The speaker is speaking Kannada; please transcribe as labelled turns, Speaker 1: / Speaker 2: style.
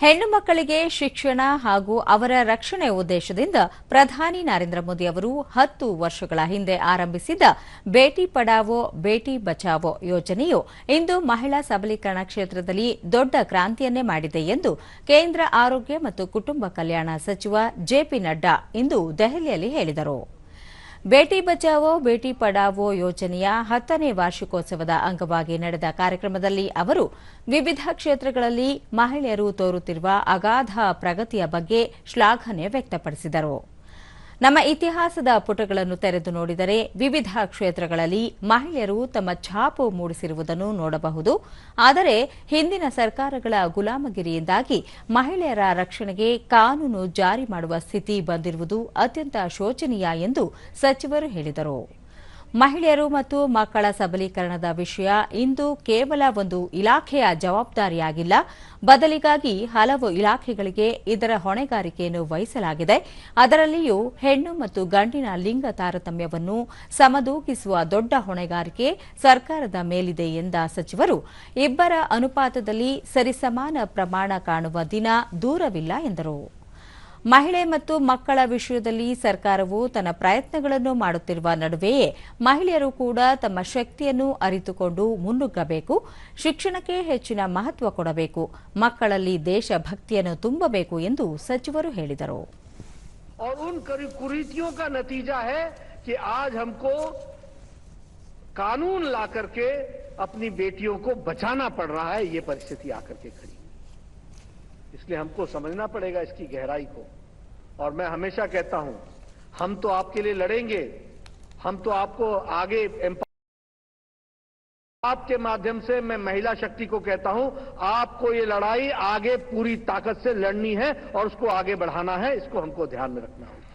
Speaker 1: ಹೆಣ್ಣು ಮಕ್ಕಳಿಗೆ ಶಿಕ್ಷಣ ಹಾಗೂ ಅವರ ರಕ್ಷಣೆ ಉದ್ದೇಶದಿಂದ ಪ್ರಧಾನಿ ನರೇಂದ್ರ ಮೋದಿ ಅವರು ಹತ್ತು ವರ್ಷಗಳ ಹಿಂದೆ ಆರಂಭಿಸಿದ್ದ ಬೇಟಿ ಪಡಾವೋ, ಬೇಟಿ ಬಚಾವೋ ಯೋಜನೆಯು ಇಂದು ಮಹಿಳಾ ಸಬಲೀಕರಣ ಕ್ಷೇತ್ರದಲ್ಲಿ ದೊಡ್ಡ ಕ್ರಾಂತಿಯನ್ನೇ ಮಾಡಿದೆ ಎಂದು ಕೇಂದ್ರ ಆರೋಗ್ಯ ಮತ್ತು ಕುಟುಂಬ ಕಲ್ಯಾಣ ಸಚಿವ ಜೆಪಿ ನಡ್ಡಾ ಇಂದು ದೆಹಲಿಯಲ್ಲಿ ಹೇಳಿದರು. ಬೇಟಿ ಬಚಾವೋ, ಬೇಟಿ ಪಡಾವೋ ಯೋಜನೆಯ ಹತ್ತನೇ ವಾರ್ಷಿಕೋತ್ಸವದ ಅಂಗವಾಗಿ ನಡೆದ ಕಾರ್ಯಕ್ರಮದಲ್ಲಿ ಅವರು ವಿವಿಧ ಕ್ಷೇತ್ರಗಳಲ್ಲಿ ಮಹಿಳೆಯರು ತೋರುತ್ತಿರುವ ಅಗಾಧ ಪ್ರಗತಿಯ ಬಗ್ಗೆ ಶ್ಲಾಘನೆ ವ್ಯಕ್ತಪಡಿಸಿದರು. ನಮ್ಮ ಇತಿಹಾಸದ ಪುಟಗಳನ್ನು ತೆರೆದು ನೋಡಿದರೆ ವಿವಿಧ ಕ್ಷೇತ್ರಗಳಲ್ಲಿ ಮಹಿಳೆಯರು ತಮ್ಮ ಛಾಪು ಮೂಡಿಸಿರುವುದನ್ನು ನೋಡಬಹುದು. ಆದರೆ ಹಿಂದಿನ ಸರ್ಕಾರಗಳ ಗುಲಾಮಗಿರಿಯಿಂದಾಗಿ ಮಹಿಳೆಯರ ರಕ್ಷಣೆಗೆ ಕಾನೂನು ಜಾರಿ ಮಾಡುವ ಸ್ಥಿತಿ ಬಂದಿರುವುದು ಅತ್ಯಂತ ಶೋಚನೀಯ ಎಂದು ಸಚಿವರು ಹೇಳಿದರು. ಮಹಿಳೆಯರು ಮತ್ತು ಮಕ್ಕಳ ಸಬಲೀಕರಣದ ವಿಷಯ ಇಂದು ಕೇವಲ ಒಂದು ಇಲಾಖೆಯ ಜವಾಬ್ದಾರಿಯಾಗಿಲ್ಲ. ಬದಲಿಗಾಗಿ ಹಲವು ಇಲಾಖೆಗಳಿಗೆ ಇದರ ಹೊಣೆಗಾರಿಕೆಯನ್ನು ವಹಿಸಲಾಗಿದೆ. ಅದರಲ್ಲಿಯೂ ಹೆಣ್ಣು ಮತ್ತು ಗಂಡಿನ ಲಿಂಗ ತಾರತಮ್ಯವನ್ನು ಸಮದೂಗಿಸುವ ದೊಡ್ಡ ಹೊಣೆಗಾರಿಕೆ ಸರ್ಕಾರದ ಮೇಲಿದೆ ಎಂದ ಸಚಿವರು. ಇಬ್ಬರ ಅನುಪಾತದಲ್ಲಿ ಸರಿಸಮಾನ ಪ್ರಮಾಣ ಕಾಣುವ ದಿನ ದೂರವಿಲ್ಲ ಎಂದರು. ಮಹಿಳೆ ಮತ್ತು ಮಕ್ಕಳ ವಿಷಯದಲ್ಲಿ ಸರ್ಕಾರವು ತನ್ನ ಪ್ರಯತ್ನಗಳನ್ನು ಮಾಡುತ್ತಿರುವ ನಡುವೆಯೇ ಮಹಿಳೆಯರು ಕೂಡ ತಮ್ಮ ಶಕ್ತಿಯನ್ನು ಅರಿತುಕೊಂಡು ಮುನ್ನುಗ್ಗಬೇಕು ಶಿಕ್ಷಣಕ್ಕೆ ಹೆಚ್ಚಿನ ಮಹತ್ವ ಕೊಡಬೇಕು ಮಕ್ಕಳಲ್ಲಿ ದೇಶಭಕ್ತಿಯನ್ನು ತುಂಬಬೇಕು ಎಂದು ಸಚಿವರು ಹೇಳಿದರು
Speaker 2: और उन करी- कुरीतियों का नतीजा है कि आज हमको कानून ला करके अपनी बेटियों को बचाना पड़ रहा है ये परिस्थिति आकर के खड़ी इसलिए हमको समझना पड़ेगा इसकी गहराई को। और मैं हमेशा कहता हूँ, हम तो आपके लिए लड़ेंगे, हम तो आपको आगे आपके माध्यम से मैं महिला शक्ति को कहता हूँ, आपको ये लड़ाई आगे पूरी ताकत से लड़नी है और उसको आगे बढ़ाना है, इसको हमको ध्यान में रखना होगा।